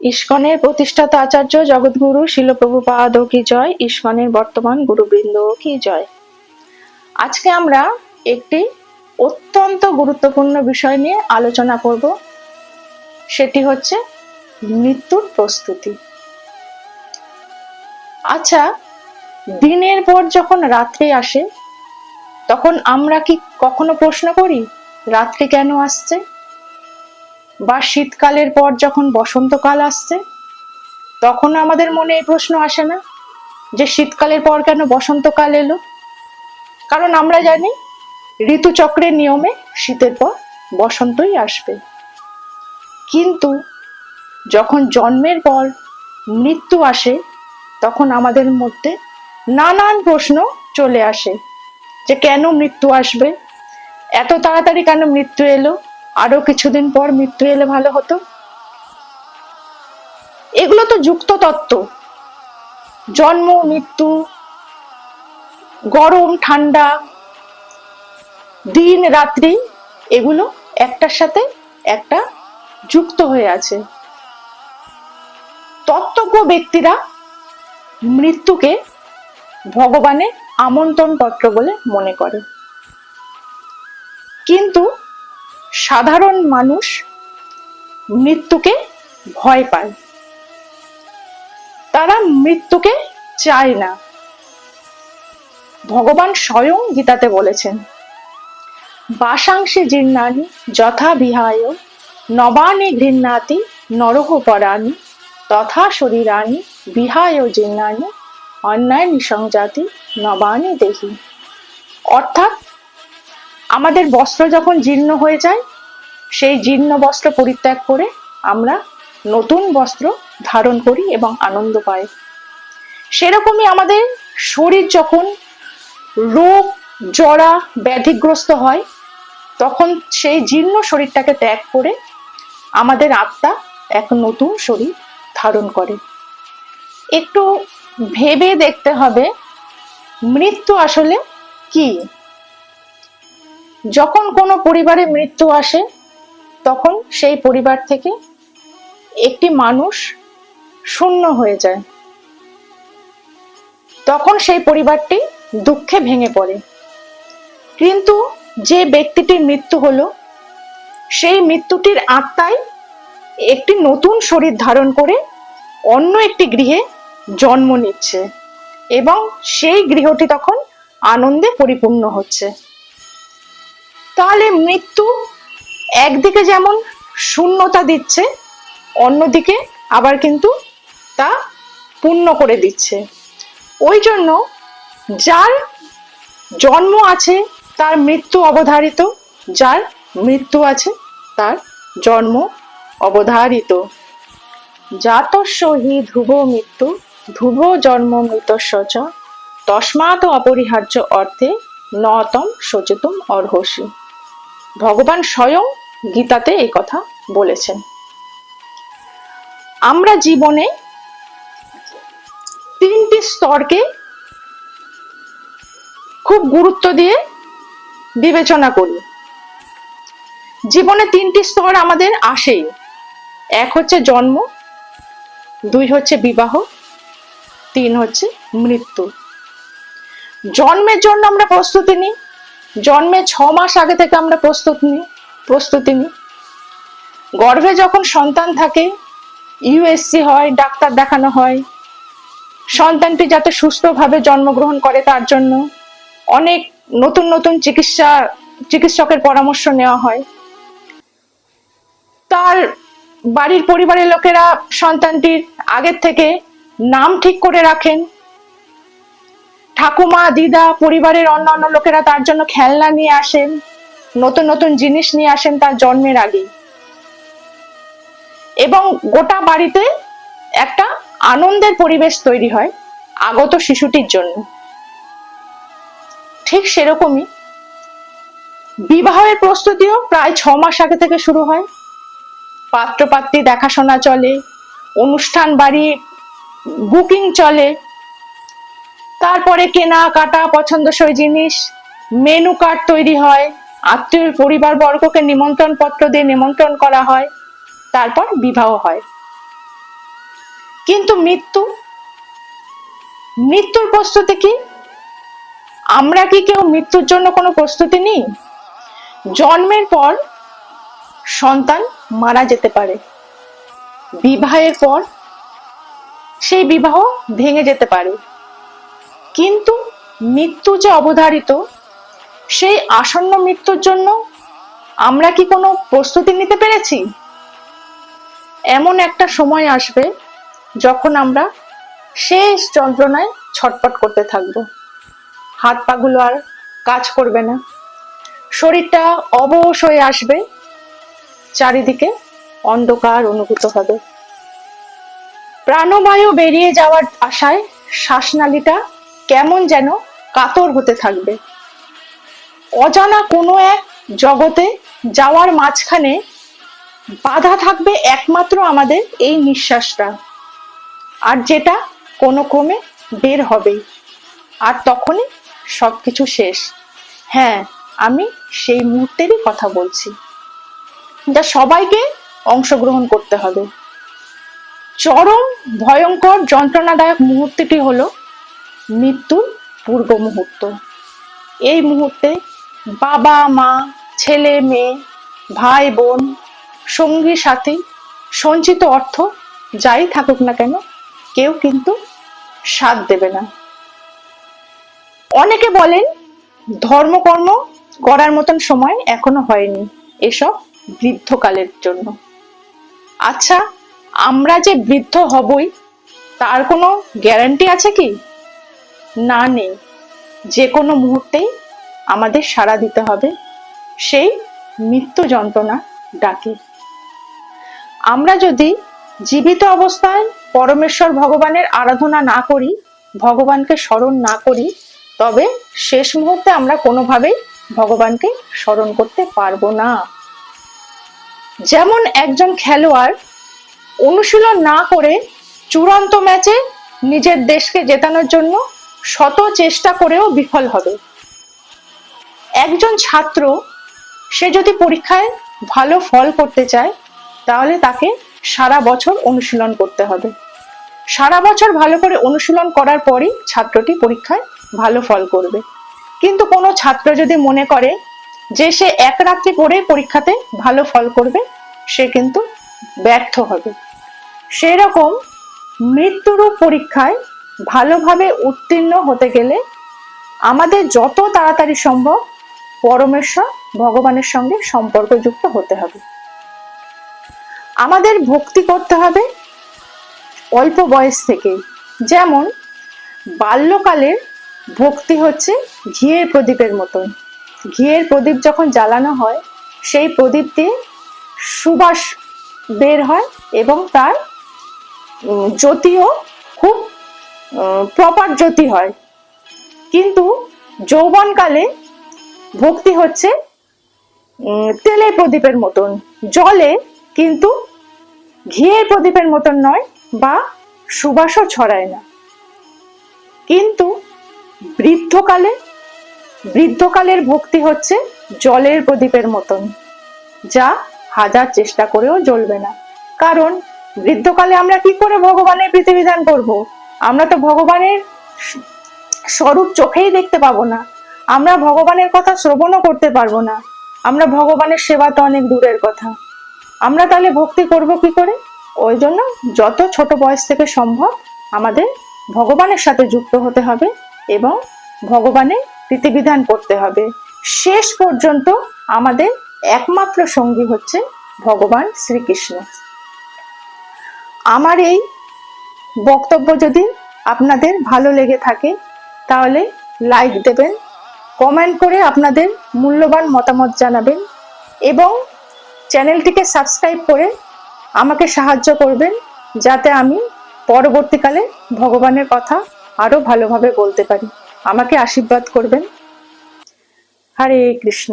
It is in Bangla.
ইস্কনের প্রতিষ্ঠাতা আচার্য জগৎগুরু শিলপ্রভুপাদ কি জয়? ইস্কনের বর্তমান গুরুবৃন্দ কি জয়? আজকে আমরা একটি অত্যন্ত গুরুত্বপূর্ণ বিষয় নিয়ে আলোচনা করব। সেটি হচ্ছে মৃত্যুর প্রস্তুতি। আচ্ছা দিনের পর যখন রাত্রি আসে, তখন আমরা কি কখনো প্রশ্ন করি, রাত্রি কেন আসছে? বা শীতকালের পর যখন বসন্তকাল আসছে তখন আমাদের মনে এই প্রশ্ন আসে না যে শীতকালের পর কেন বসন্তকাল এলো? কারণ আমরা জানি ঋতুচক্রের নিয়মে শীতের পর বসন্তই আসবে। কিন্তু যখন জন্মের পর মৃত্যু আসে, তখন আমাদের মধ্যে নানান প্রশ্ন চলে আসে যে কেন মৃত্যু আসবে? এত তাড়াতাড়ি কেন মৃত্যু এলো? আরও কিছুদিন পর মৃত্যু এলে ভালো হতো? এগুলো তো যুক্ত তত্ত্ব জন্ম, মৃত্যু, গরম, ঠান্ডা, দিন, রাত্রি, এগুলো একটার সাথে একটা যুক্ত হয়ে আছে। তত্ত্বজ্ঞ ব্যক্তিরা মৃত্যুকে ভগবানের আমন্ত্রণ পত্র বলে মনে করে। কিন্তু সাধারণ মানুষ মৃত্যুকে ভয় পায়। তারা মৃত্যুকে চায় না। ভগবান স্বয়ং গীতাতে বলেছেন বাসাংশে জীর্ণানি যথা বিহায়, নবানি ঘৃণাতি নরহ পরাণি, তথা শরীরানি বিহায় জীর্ণানি, অন্যায় নিঃসংজাতি নবানি দেহি। অর্থাৎ আমাদের বস্ত্র যখন জীর্ণ হয়ে যায়, সেই জীর্ণ বস্ত্র পরিত্যাগ করে আমরা নতুন বস্ত্র ধারণ করি এবং আনন্দ পাই। সেরকমই আমাদের শরীর যখন রোগ, জরা ব্যাধিগ্রস্ত হয়, তখন সেই জীর্ণ শরীরটাকে ত্যাগ করে আমাদের আত্মা এক নতুন শরীর ধারণ করে। একটু ভেবে দেখতে হবে, মৃত্যু আসলে কি? যখন কোনো পরিবারে মৃত্যু আসে, তখন সেই পরিবার থেকে একটি মানুষ শূন্য হয়ে যায়। তখন সেই পরিবারটি দুঃখে ভেঙে পড়ে। কিন্তু যে ব্যক্তিটির মৃত্যু হলো, সেই মৃত্যুটির আত্মায় একটি নতুন শরীর ধারণ করে অন্য একটি গৃহে জন্ম নিচ্ছে এবং সেই গৃহটি তখন আনন্দে পরিপূর্ণ হচ্ছে। তাহলে মৃত্যু একদিকে যেমন শূন্যতা দিচ্ছে, অন্যদিকে আবার কিন্তু তা পূর্ণ করে দিচ্ছে। ওই জন্য যার জন্ম আছে, তার মৃত্যু অবধারিত, যার মৃত্যু আছে, তার জন্ম অবধারিত। জাতস্য হি ধ্রুব মৃত্যু, ধ্রুব জন্ম মৃতস্য চ, তস্মাৎ অপরিহার্য অর্থে নতম সচেতম অর্হসী। ভগবান স্বয়ং গীতাতে এই কথা বলেছেন। আমরা জীবনে তিনটি স্তরকে খুব গুরুত্ব দিয়ে বিবেচনা করি। জীবনে তিনটি স্তর আমাদের আসেই। এক হচ্ছে জন্ম, দুই হচ্ছে বিবাহ, তিন হচ্ছে মৃত্যু। জন্মের জন্য আমরা প্রস্তুতি নিই। জন্মে ছ মাস আগে থেকে আমরা প্রস্তুত নিই প্রস্তুতি নিই গর্ভে যখন সন্তান থাকে ইউএসসি হয়, ডাক্তার দেখানো হয়। সন্তানটি যাতে সুস্থভাবে জন্মগ্রহণ করে তার জন্য অনেক নতুন নতুন চিকিৎসা, চিকিৎসকের পরামর্শ নেওয়া হয়। তার বাড়ির পরিবারের লোকেরা সন্তানটির আগের থেকে নাম ঠিক করে রাখেন। ঠাকুমা, দিদা, পরিবারের অন্যান্য লোকেরা তার জন্য খেলনা নিয়ে আসেন, নতুন নতুন জিনিস নিয়ে আসেন তার জন্মের আগে এবং গোটা বাড়িতে একটা আনন্দের পরিবেশ তৈরি হয় আগত শিশুটির জন্য। ঠিক সেরকমই বিবাহের প্রস্তুতিও প্রায় ছ মাস আগে থেকে শুরু হয়। পাত্রপাত্রী দেখাশোনা চলে, অনুষ্ঠান বাড়ি বুকিং চলে তারপরে কেনা কাটা পছন্দসই জিনিস মেনু কার্ড তৈরি হয়, আত্মীয় পরিবার বর্গকে নিমন্ত্রণ পত্র দিয়ে নিমন্ত্রণ করা হয়, তারপর বিবাহ হয়। কিন্তু মৃত্যু? মৃত্যুর প্রস্তুতি কি? আমরা কি কেউ মৃত্যুর জন্য কোনো প্রস্তুতি নেই? জন্মের পর সন্তান মারা যেতে পারে। বিবাহের পর সেই বিবাহ ভেঙে যেতে পারে। কিন্তু মৃত্যু যে অবধারিত, সেই আসন্ন মৃত্যুর জন্য আমরা কি কোনো প্রস্তুতি নিতে পেরেছি? এমন একটা সময় আসবে যখন আমরা শেষ যন্ত্রণায় ছটপট করতে থাকব। হাত পাগুলো আর কাজ করবে না। শরীরটা অবশ হয়ে আসবে। চারিদিকে অন্ধকার অনুভূত হবে। প্রাণবায়ু বেরিয়ে যাওয়ার আশায় শ্বাসনালীটা কেমন যেন কাতর হতে থাকবে। অজানা কোনো এক জগতে যাওয়ার মাঝখানে বাধা থাকবে একমাত্র আমাদের এই নিঃশ্বাসটা। আর যেটা কোনো ক্রমে বের হবেই আর তখনই সব কিছু শেষ। হ্যাঁ আমি সেই মুহূর্তেরই কথা বলছি। যা সবাইকে অংশগ্রহণ করতে হবে। চরম ভয়ঙ্কর যন্ত্রণাদায়ক মুহূর্তটি হলো মৃত্যুর পূর্ব মুহূর্ত। এই মুহূর্তে বাবা, মা, ছেলে, মেয়ে, ভাই, বোন, সঙ্গী, সাথী, সঞ্চিত অর্থ যাই থাকুক না কেন, কেউ কিন্তু সাথ দেবে না। অনেকে বলেন, ধর্মকর্ম করার মতন সময় এখনও হয়নি এসব বৃদ্ধকালের জন্য। আচ্ছা আমরা যে বৃদ্ধ হবই, তার কোনো গ্যারান্টি আছে কি? না নেই। যে কোনো মুহূর্তেই আমাদের সাড়া দিতে হবে। সেই মৃত্যু যন্ত্রণা ডাকে। আমরা যদি জীবিত অবস্থায় পরমেশ্বর ভগবানের আরাধনা না করি, ভগবানকে স্মরণ না করি, তবে শেষ মুহূর্তে আমরা কোনোভাবেই ভগবানকে স্মরণ করতে পারব না। যেমন একজন খেলোয়াড় অনুশীলন না করে চূড়ান্ত ম্যাচে নিজের দেশকে জেতানোর জন্য শত চেষ্টা করেও বিফল হবে। একজন ছাত্র, সে যদি পরীক্ষায় ভালো ফল করতে চায়, তাহলে তাকে সারা বছর অনুশীলন করতে হবে। সারা বছর ভালো করে অনুশীলন করার পরই ছাত্রটি পরীক্ষায় ভালো ফল করবে। কিন্তু কোনো ছাত্র যদি মনে করে যে সে এক রাত্রি পরে পরীক্ষাতে ভালো ফল করবে, সে কিন্তু ব্যর্থ হবে। সেই রকম মৃত্যুরূপ পরীক্ষায় ভালোভাবে উত্তীর্ণ হতে গেলে আমাদের যত তাড়াতাড়ি সম্ভব পরমেশ্বর ভগবানের সঙ্গে সম্পর্কযুক্ত হতে হবে। আমাদের ভক্তি করতে হবে অল্প বয়স থেকে যেমন বাল্যকালের ভক্তি হচ্ছে ঘিয়ের প্রদীপের মতন ঘিয়ের প্রদীপ যখন জ্বালানো হয়, সেই প্রদীপ দিয়ে সুবাস বের হয় এবং তার জ্যোতিও খুব প্রপার জ্যোতি হয়। কিন্তু যৌবনকালে ভক্তি হচ্ছে তেলের প্রদীপের মতন। জলে কিন্তু ঘিয়ের প্রদীপের মতন নয় বা সুবাসও ছড়ায় না। কিন্তু বৃদ্ধকালে, বৃদ্ধকালের ভক্তি হচ্ছে জলের প্রদীপের মতন, যা হাজার চেষ্টা করেও জ্বলবে না। কারণ বৃদ্ধকালে আমরা কি করে ভগবানের প্রীতিবিধান করব? আমরা তো ভগবানের স্বরূপ চোখেই দেখতে পাবো না। আমরা ভগবানের কথা শ্রবণও করতে পারব না। আমরা ভগবানের সেবা তো অনেক দূরের কথা। আমরা তাহলে ভক্তি করব কি করে? ওই জন্য যত ছোট বয়স থেকে সম্ভব আমাদের ভগবানের সাথে যুক্ত হতে হবে এবং ভগবানের প্রীতিবিধান করতে হবে। শেষ পর্যন্ত আমাদের একমাত্র সঙ্গী হচ্ছে ভগবান শ্রীকৃষ্ণ। আমার এই বক্তব্য যদি আপনাদের ভালো লেগে থাকে, তাহলে লাইক দেবেন কমেন্ট করে আপনাদের মূল্যবান মতামত জানাবেন এবং চ্যানেলটিকে সাবস্ক্রাইব করে আমাকে সাহায্য করবেন যাতে আমি পরবর্তীকালে ভগবানের কথা আরও ভালোভাবে বলতে পারি। আমাকে আশীর্বাদ করবেন। হরে কৃষ্ণ।